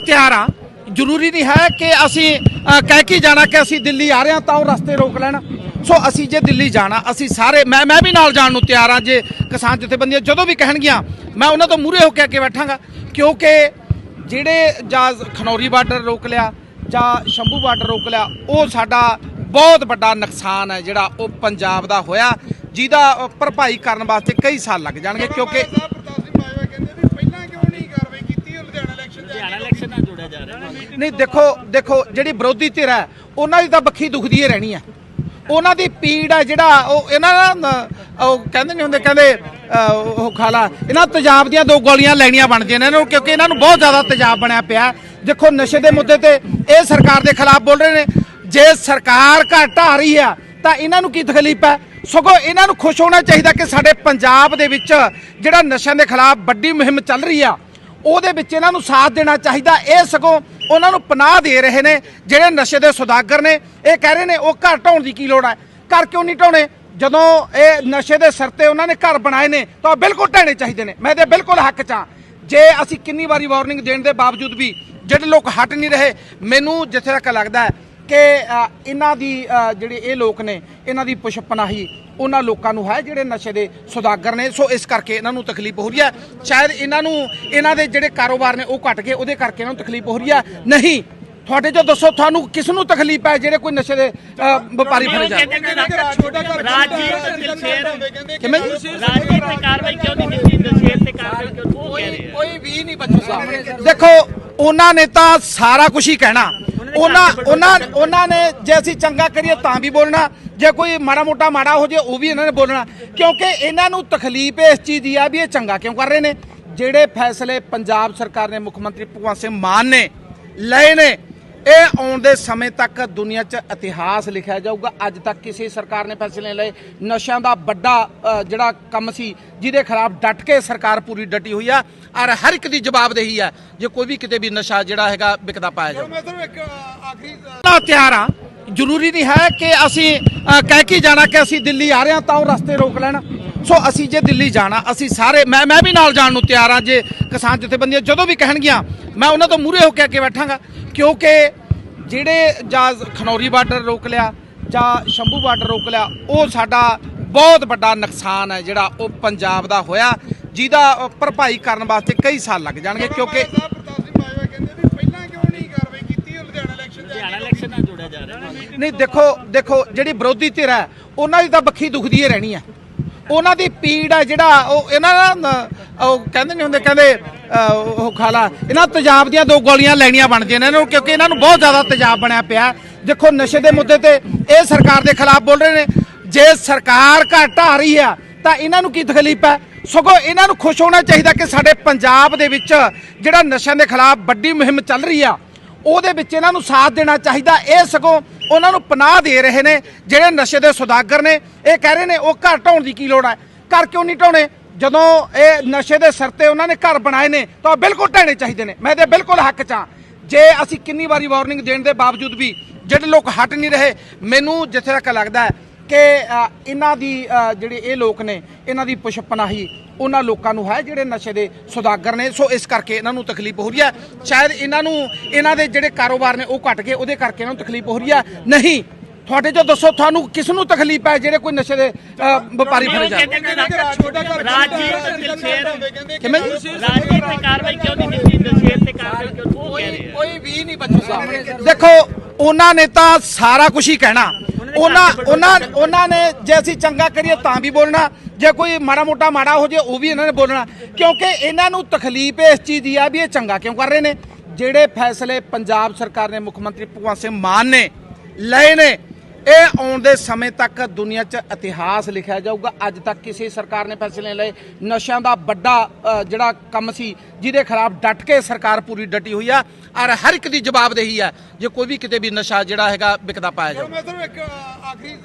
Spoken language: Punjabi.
ਤਿਆਰ ਆ। ਜ਼ਰੂਰੀ ਨਹੀਂ ਹੈ ਕਿ ਅਸੀਂ ਕਹਿ ਕੇ ਜਾਣਾ ਕਿ ਅਸੀਂ ਦਿੱਲੀ ਆ ਰਹੇ ਹਾਂ ਤਾਂ ਉਹ ਰਸਤੇ ਰੋਕ ਲੈਣ। ਸੋ ਅਸੀਂ ਜੇ ਦਿੱਲੀ ਜਾਣਾ, ਅਸੀਂ ਸਾਰੇ, ਮੈਂ ਮੈਂ ਵੀ ਨਾਲ ਜਾਣ ਨੂੰ ਤਿਆਰ ਹਾਂ ਜੇ ਕਿਸਾਨ ਜਥੇਬੰਦੀਆਂ ਜਦੋਂ ਵੀ ਕਹਿਣਗੀਆਂ, ਮੈਂ ਉਹਨਾਂ ਤੋਂ ਮੂਹਰੇ ਹੋ ਕੇ ਅੱਗੇ ਬੈਠਾਂਗਾ। ਕਿਉਂਕਿ ਜਿਹੜੇ ਜਾਂ ਖਨੌਰੀ ਬਾਰਡਰ ਰੋਕ ਲਿਆ, ਜਾਂ ਸ਼ੰਭੂ ਬਾਰਡਰ ਰੋਕ ਲਿਆ, ਉਹ ਸਾਡਾ ਬਹੁਤ ਵੱਡਾ ਨੁਕਸਾਨ ਹੈ ਜਿਹੜਾ ਉਹ ਪੰਜਾਬ ਦਾ ਹੋਇਆ, ਜਿਹਦਾ ਭਰਪਾਈ ਕਰਨ ਵਾਸਤੇ ਕਈ ਸਾਲ ਲੱਗ ਜਾਣਗੇ, ਕਿਉਂਕਿ ਸਾਹਿਬ ਪ੍ਰਤਾਪ ਸਿੰਘ ਬਾਜਵਾ ਕਹਿੰਦੇ ਵੀ ਪਹਿਲਾਂ ਕਿਉਂ ਨਹੀਂ ਕਾਰਵਾਈ ਕੀਤੀ ਉਹ ਲੁਧਿਆਣਾ ਇਲੈਕਸ਼ਨ ਚ ਹਰਿਆਣਾ ਇਲੈਕਸ਼ਨ ਨਾਲ ਜੋੜਿਆ ਜਾ ਰਿਹਾ। ਨਹੀਂ, ਦੇਖੋ ਦੇਖੋ, ਜਿਹੜੀ ਵਿਰੋਧੀ ਧਿਰ ਹੈ, ਉਹਨਾਂ ਦੀ ਤਾਂ ਬੱਖੀ ਦੁਖਦੀ ਹੀ ਰਹਿਣੀ ਹੈ। ਉਹਨਾਂ ਦੀ ਪੀੜ ਹੈ ਜਿਹੜਾ, ਉਹ ਇਹਨਾਂ ਦਾ ਉਹ ਕਹਿੰਦੇ ਨਹੀਂ ਹੁੰਦੇ, ਕਹਿੰਦੇ ਉਹ ਖਾਲਾ, ਇਹਨਾਂ ਤਜਾਬ ਦੀਆਂ ਦੋ ਗੋਲੀਆਂ ਲੈਣੀਆਂ ਬਣਦੀਆਂ ਨੇ ਇਹਨਾਂ ਨੂੰ, ਕਿਉਂਕਿ ਇਹਨਾਂ ਨੂੰ ਬਹੁਤ ਜ਼ਿਆਦਾ ਤਜਾਬ ਬਣਿਆ ਪਿਆ ਦੇਖੋ, ਨਸ਼ੇ ਦੇ ਮੁੱਦੇ ਤੇ ਇਹ ਸਰਕਾਰ ਦੇ ਖਿਲਾਫ ਬੋਲ ਰਹੇ ਨੇ। ਜੇ ਸਰਕਾਰ ਘਟ ਆ ਰਹੀ ਆ, ਤਾਂ ਇਹਨਾਂ ਨੂੰ ਕੀ ਤਕਲੀਫ ਹੈ? ਸਗੋਂ ਇਹਨਾਂ ਨੂੰ ਖੁਸ਼ ਹੋਣਾ ਚਾਹੀਦਾ ਕਿ ਸਾਡੇ ਪੰਜਾਬ ਦੇ ਵਿੱਚ ਜਿਹੜਾ ਨਸ਼ਿਆਂ ਦੇ ਖਿਲਾਫ ਵੱਡੀ ਮੁਹਿੰਮ ਚੱਲ ਰਹੀ ਆ ਉਹਦੇ ਵਿੱਚ ਇਹਨਾਂ ਨੂੰ ਸਾਥ ਦੇਣਾ ਚਾਹੀਦਾ, ਇਹ ਸਗੋਂ ਉਹਨਾਂ ਨੂੰ ਪਨਾਹ ਦੇ ਰਹੇ ਨੇ ਜਿਹੜੇ ਨਸ਼ੇ ਦੇ ਸੁਦਾਗਰ ਨੇ। ਇਹ ਕਹਿ ਰਹੇ ਨੇ, ਉਹ ਘਰ ਢਾਉਣ ਦੀ ਕੀ ਲੋੜ ਹੈ ਘਰ ਕਿਉਂ ਨਹੀਂ ਢਾਉਣੇ? ਜਦੋਂ ਇਹ ਨਸ਼ੇ ਦੇ ਸਿਰ ਤੇ ਉਹਨਾਂ ਨੇ ਘਰ ਬਣਾਏ ਨੇ, ਤਾਂ ਉਹ ਬਿਲਕੁਲ ਢਾਣੇ ਚਾਹੀਦੇ ਨੇ। ਮੈਂ ਤੇ ਬਿਲਕੁਲ ਹੱਕ 'ਚ ਹਾਂ। ਜੇ ਅਸੀਂ ਕਿੰਨੀ ਵਾਰੀ ਵਾਰਨਿੰਗ ਦੇਣ ਦੇ ਬਾਵਜੂਦ ਵੀ ਜਿਹੜੇ ਲੋਕ ਹਟ ਨਹੀਂ ਰਹੇ, ਮੈਨੂੰ ਜਿੱਥੇ ਤੱਕ ਲੱਗਦਾ ਹੈ ਕਿ ਇਹਨਾਂ ਦੀ ਜਿਹੜੇ ਇਹ ਲੋਕ ਨੇ, ਇਹਨਾਂ ਦੀ ਪੁਸ਼ਪਨਾਹੀ ਉਹਨਾਂ ਲੋਕਾਂ ਨੂੰ ਹੈ ਜਿਹੜੇ ਨਸ਼ੇ ਦੇ ਸੁਦਾਗਰ ਨੇ। ਸੋ ਇਸ ਕਰਕੇ ਇਹਨਾਂ ਨੂੰ ਤਕਲੀਫ ਹੋ ਰਹੀ ਹੈ। ਸ਼ਾਇਦ ਇਹਨਾਂ ਨੂੰ ਇਹਨਾਂ ਦੇ ਜਿਹੜੇ ਕਾਰੋਬਾਰ ਨੇ ਉਹ ਘਟ ਗਏ ਉਹਦੇ ਕਰਕੇ ਇਹਨਾਂ ਨੂੰ ਤਕਲੀਫ ਹੋ ਰਹੀ ਹੈ। ਨਹੀਂ ਤੁਹਾਡੇ ਚੋਂ ਦੱਸੋ ਤੁਹਾਨੂੰ ਕਿਸ ਨੂੰ ਤਕਲੀਫ ਹੈ ਜਿਹੜੇ ਕੋਈ ਨਸ਼ੇ ਦੇ ਵਪਾਰੀ ਫੜੇ ਜਾ ਰਾਜੀਵ ਦਿਲਸ਼ੇਰ ਕਿਵੇਂ ਰਾਜਨੀਤੀ ਤੇ ਕਾਰਵਾਈ ਕਿਉਂ ਨਹੀਂ ਕੀਤੀ? ਦਸ਼ੇਰ ਤੇ ਕਾਰਵਾਈ ਕਿਉਂ ਆ ਕੋਈ ਵੀ ਨਹੀਂ ਬਚੂਗਾ ਦੇਖੋ ਉਹਨਾਂ ਨੇ ਤਾਂ ਸਾਰਾ ਕੁਝ ਹੀ ਕਹਿਣਾ। ਉਹਨਾਂ ਉਹਨਾਂ ਉਹਨਾਂ ਨੇ ਜੇ ਅਸੀਂ ਚੰਗਾ ਕਰੀਏ ਤਾਂ ਵੀ ਬੋਲਣਾ। ਜੇ ਕੋਈ ਮਾੜਾ ਮੋਟਾ ਮਾੜਾ ਹੋ ਜੇ ਉਹ ਵੀ ਇਹਨਾਂ ਨੇ ਬੋਲਣਾ। ਕਿਉਂਕਿ ਇਹਨਾਂ ਨੂੰ ਤਕਲੀਫ ਇਸ ਚੀਜ਼ ਦੀ ਆ ਵੀ ਇਹ ਚੰਗਾ ਕਿਉਂ ਕਰ ਰਹੇ ਨੇ? ਜਿਹੜੇ ਫੈਸਲੇ ਪੰਜਾਬ ਸਰਕਾਰ ਨੇ ਮੁੱਖ ਮੰਤਰੀ ਭਗਵੰਤ ਸਿੰਘ ਮਾਨ ਨੇ ਲਏ ਨੇ ਇਹ ਆਉਣ ਦੇ ਸਮੇਂ ਤੱਕ ਦੁਨੀਆ 'ਚ ਇਤਿਹਾਸ ਲਿਖਿਆ ਜਾਊਗਾ। ਅੱਜ ਤੱਕ ਕਿਸੇ ਸਰਕਾਰ ਨੇ ਫੈਸਲੇ ਲਏ। ਨਸ਼ਿਆਂ ਦਾ ਵੱਡਾ ਜਿਹੜਾ ਕੰਮ ਸੀ ਜਿਹਦੇ ਖਿਲਾਫ ਡਟ ਕੇ ਸਰਕਾਰ ਪੂਰੀ ਡਟੀ ਹੋਈ ਆ। ਔਰ ਹਰ ਇੱਕ ਦੀ ਜਵਾਬਦੇਹੀ ਆ ਜੇ ਕੋਈ ਵੀ ਕਿਤੇ ਵੀ ਨਸ਼ਾ ਜਿਹੜਾ ਹੈਗਾ ਵਿਕਦਾ ਪਾਇਆ ਜਾਊ। ਮੈਂ ਤੁਹਾਨੂੰ ਇੱਕ ਆਖਰੀ ਤਿਆਰ ਆ। ਜ਼ਰੂਰੀ ਨਹੀਂ ਹੈ ਕਿ ਅਸੀਂ ਕਹਿ ਕੇ ਜਾਣਾ ਕਿ ਅਸੀਂ ਦਿੱਲੀ ਆ ਰਹੇ ਹਾਂ ਤਾਂ ਉਹ ਰਸਤੇ ਰੋਕ ਲੈਣ। ਸੋ ਅਸੀਂ ਜੇ ਦਿੱਲੀ ਜਾਣਾ, ਅਸੀਂ ਸਾਰੇ, ਮੈਂ ਮੈਂ ਵੀ ਨਾਲ ਜਾਣ ਨੂੰ ਤਿਆਰ ਹਾਂ ਜੇ ਕਿਸਾਨ ਜਥੇਬੰਦੀਆਂ ਜਦੋਂ ਵੀ ਕਹਿਣਗੀਆਂ, ਮੈਂ ਉਹਨਾਂ ਤੋਂ ਮੂਹਰੇ ਹੋ ਕੇ ਅੱਗੇ ਬੈਠਾਂਗਾ। ਕਿਉਂਕਿ ਜਿਹੜੇ ਜਾਂ ਖਨੌਰੀ ਬਾਰਡਰ ਰੋਕ ਲਿਆ, ਜਾਂ ਸ਼ੰਭੂ ਬਾਰਡਰ ਰੋਕ ਲਿਆ, ਉਹ ਸਾਡਾ ਬਹੁਤ ਵੱਡਾ ਨੁਕਸਾਨ ਹੈ ਜਿਹੜਾ ਉਹ ਪੰਜਾਬ ਦਾ ਹੋਇਆ, ਜਿਹਦਾ ਭਰਪਾਈ ਕਰਨ ਵਾਸਤੇ ਕਈ ਸਾਲ ਲੱਗ ਜਾਣਗੇ, ਕਿਉਂਕਿ ਸਾਹਿਬ ਪ੍ਰਤਾਪ ਸਿੰਘ ਬਾਜਵਾ ਕਹਿੰਦੇ ਵੀ ਪਹਿਲਾਂ ਕਿਉਂ ਨਹੀਂ ਕਾਰਵਾਈ ਕੀਤੀ ਉਹ ਲੁਧਿਆਣਾ ਇਲੈਕਸ਼ਨ ਚ ਹਰਿਆਣਾ ਇਲੈਕਸ਼ਨ ਨਾਲ ਜੋੜਿਆ ਜਾ ਰਿਹਾ ਨਹੀਂ, ਦੇਖੋ ਦੇਖੋ, ਜਿਹੜੀ ਵਿਰੋਧੀ ਧਿਰ ਹੈ, ਉਹਨਾਂ ਦੀ ਤਾਂ ਬੱਖੀ ਦੁਖਦੀ ਹੀ ਰਹਿਣੀ ਹੈ। ਉਹਨਾਂ ਦੀ ਪੀੜ ਹੈ ਜਿਹੜਾ, ਉਹ ਇਹਨਾਂ ਦਾ ਉਹ ਕਹਿੰਦੇ ਨਹੀਂ ਹੁੰਦੇ, ਕਹਿੰਦੇ ਉਹ ਖਾਲਾ, ਇਹਨਾਂ ਤਜਾਬ ਦੀਆਂ ਦੋ ਗੋਲੀਆਂ ਲੈਣੀਆਂ ਬਣਦੀਆਂ ਨੇ ਇਹਨਾਂ ਨੂੰ, ਕਿਉਂਕਿ ਇਹਨਾਂ ਨੂੰ ਬਹੁਤ ਜ਼ਿਆਦਾ ਤਜਾਬ ਬਣਿਆ ਪਿਆ ਦੇਖੋ, ਨਸ਼ੇ ਦੇ ਮੁੱਦੇ ਤੇ ਇਹ ਸਰਕਾਰ ਦੇ ਖਿਲਾਫ ਬੋਲ ਰਹੇ ਨੇ। ਜੇ ਸਰਕਾਰ ਘਟ ਆ ਰਹੀ ਆ, ਤਾਂ ਇਹਨਾਂ ਨੂੰ ਕੀ ਤਕਲੀਫ ਹੈ? ਸਗੋਂ ਇਹਨਾਂ ਨੂੰ ਖੁਸ਼ ਹੋਣਾ ਚਾਹੀਦਾ ਕਿ ਸਾਡੇ ਪੰਜਾਬ ਦੇ ਵਿੱਚ ਜਿਹੜਾ ਨਸ਼ਿਆਂ ਦੇ ਖਿਲਾਫ ਵੱਡੀ ਮੁਹਿੰਮ ਚੱਲ ਰਹੀ ਆ ਉਹਦੇ ਵਿੱਚ ਇਹਨਾਂ ਨੂੰ ਸਾਥ ਦੇਣਾ ਚਾਹੀਦਾ, ਇਹ ਸਗੋਂ ਉਹਨਾਂ ਨੂੰ ਪਨਾਹ ਦੇ ਰਹੇ ਨੇ, ਜਿਹੜੇ ਨਸ਼ੇ ਦੇ ਸੁਦਾਗਰ ਨੇ। ਇਹ ਕਹਿ ਰਹੇ ਨੇ, ਉਹ ਘਰ ਢਾਉਣ ਦੀ ਕੀ ਲੋੜ ਹੈ ਘਰ ਕਿਉਂ ਨਹੀਂ ਢਾਉਣੇ? ਜਦੋਂ ਇਹ ਨਸ਼ੇ ਦੇ ਸਿਰ ਤੇ ਉਹਨਾਂ ਨੇ ਘਰ ਬਣਾਏ ਨੇ, ਤਾਂ ਉਹ ਬਿਲਕੁਲ ਢਾਣੇ ਚਾਹੀਦੇ ਨੇ। ਮੈਂ ਤੇ ਬਿਲਕੁਲ ਹੱਕ 'ਚ ਹਾਂ। ਜੇ ਅਸੀਂ ਕਿੰਨੀ ਵਾਰੀ ਵਾਰਨਿੰਗ ਦੇਣ ਦੇ ਬਾਵਜੂਦ ਵੀ ਜਿਹੜੇ ਲੋਕ ਹਟ ਨਹੀਂ ਰਹੇ, ਮੈਨੂੰ ਜਿੱਥੇ ਤੱਕ ਲੱਗਦਾ ਹੈ ਕਿ ਇਹਨਾਂ ਦੀ ਜਿਹੜੇ ਇਹ ਲੋਕ ਨੇ, ਇਹਨਾਂ ਦੀ ਪੁਸ਼ਪਨਾਹੀ ਉਹਨਾਂ ਲੋਕਾਂ ਨੂੰ ਹੈ ਜਿਹੜੇ ਨਸ਼ੇ ਦੇ ਸੁਦਾਗਰ ਨੇ। ਸੋ ਇਸ ਕਰਕੇ ਇਹਨਾਂ ਨੂੰ ਤਕਲੀਫ ਹੋ ਰਹੀ ਹੈ। ਸ਼ਾਇਦ ਇਹਨਾਂ ਨੂੰ ਇਹਨਾਂ ਦੇ ਜਿਹੜੇ ਕਾਰੋਬਾਰ ਨੇ ਉਹ ਘਟ ਗਏ ਉਹਦੇ ਕਰਕੇ ਇਹਨਾਂ ਨੂੰ ਤਕਲੀਫ ਹੋ ਰਹੀ ਹੈ। ਨਹੀਂ ਤੁਹਾਡੇ ਚੋਂ ਦੱਸੋ ਤੁਹਾਨੂੰ ਕਿਸ ਨੂੰ ਤਕਲੀਫ ਹੈ ਜਿਹੜੇ ਕੋਈ ਨਸ਼ੇ ਦੇ ਵਪਾਰੀ ਫੜੇ ਜਾ ਰਾਜੀਵ ਦਿਲਸ਼ੇਰ ਕਿਵੇਂ? ਰਾਜਨੀਤੀ ਤੇ ਕਾਰਵਾਈ ਕਿਉਂ ਨਹੀਂ ਕੀਤੀ? ਦਸ਼ੇਰ ਤੇ ਕਾਰਵਾਈ ਕਿਉਂ ਆ। ਕੋਈ ਵੀ ਨਹੀਂ ਬਚੂਗਾ ਦੇਖੋ ਉਹਨਾਂ ਨੇ ਤਾਂ ਸਾਰਾ ਕੁਝ ਹੀ ਕਹਿਣਾ। ਉਹਨਾਂ ਉਹਨਾਂ ਉਹਨਾਂ ਨੇ ਜੇ ਅਸੀਂ ਚੰਗਾ ਕਰੀਏ ਤਾਂ ਵੀ ਬੋਲਣਾ। ਜੇ ਕੋਈ ਮਾੜਾ ਮੋਟਾ ਮਾੜਾ ਹੋ ਜੇ, ਉਹ ਵੀ ਇਹਨਾਂ ਨੇ ਬੋਲਣਾ। ਕਿਉਂਕਿ ਇਹਨਾਂ ਨੂੰ ਤਕਲੀਫ ਇਸ ਚੀਜ਼ ਦੀ, ਆ ਵੀ ਇਹ ਚੰਗਾ ਕਿਉਂ ਕਰ ਰਹੇ ਨੇ? ਜਿਹੜੇ ਫੈਸਲੇ ਪੰਜਾਬ ਸਰਕਾਰ ਨੇ, ਮੁੱਖ ਮੰਤਰੀ ਭਗਵੰਤ ਸਿੰਘ ਮਾਨ ਨੇ ਲਏ ਨੇ, ਇਹ ਆਉਣ ਦੇ ਸਮੇਂ ਤੱਕ ਦੁਨੀਆ 'ਚ ਇਤਿਹਾਸ ਲਿਖਿਆ ਜਾਊਗਾ। ਅੱਜ ਤੱਕ ਕਿਸੇ ਸਰਕਾਰ ਨੇ ਫੈਸਲੇ ਲਏ। ਨਸ਼ਿਆਂ ਦਾ ਵੱਡਾ ਜਿਹੜਾ ਕੰਮ ਸੀ, ਜਿਹਦੇ ਖਿਲਾਫ ਡਟ ਕੇ ਸਰਕਾਰ ਪੂਰੀ ਡਟੀ ਹੋਈ ਆ, ਔਰ ਹਰ ਇੱਕ ਦੀ ਜਵਾਬਦੇਹੀ ਆ, ਜੇ ਕੋਈ ਵੀ ਕਿਤੇ ਵੀ ਨਸ਼ਾ ਜਿਹੜਾ ਹੈਗਾ ਵਿਕਦਾ ਪਾਇਆ ਜਾਵੇ ਮੈਂ ਤੁਹਾਨੂੰ ਇੱਕ ਆਖਰੀ